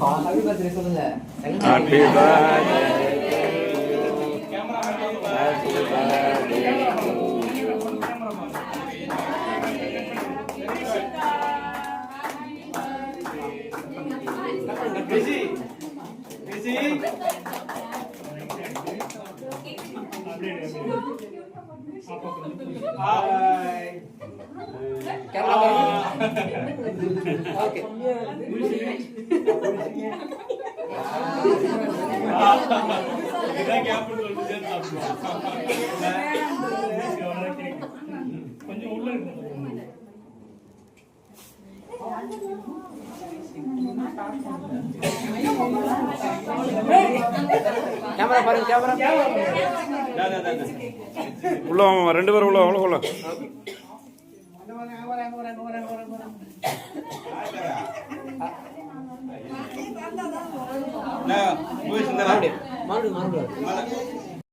Happy சொல்லுங்க happy birthday happy okay கொஞ்சம் உள்ள கேமரா பாருங்க கேமரா. உள்ள ரெண்டு பேரும் உள்ள உள்ள உள்ள மறுபடியும் மறுபடியும் மறுபடியும்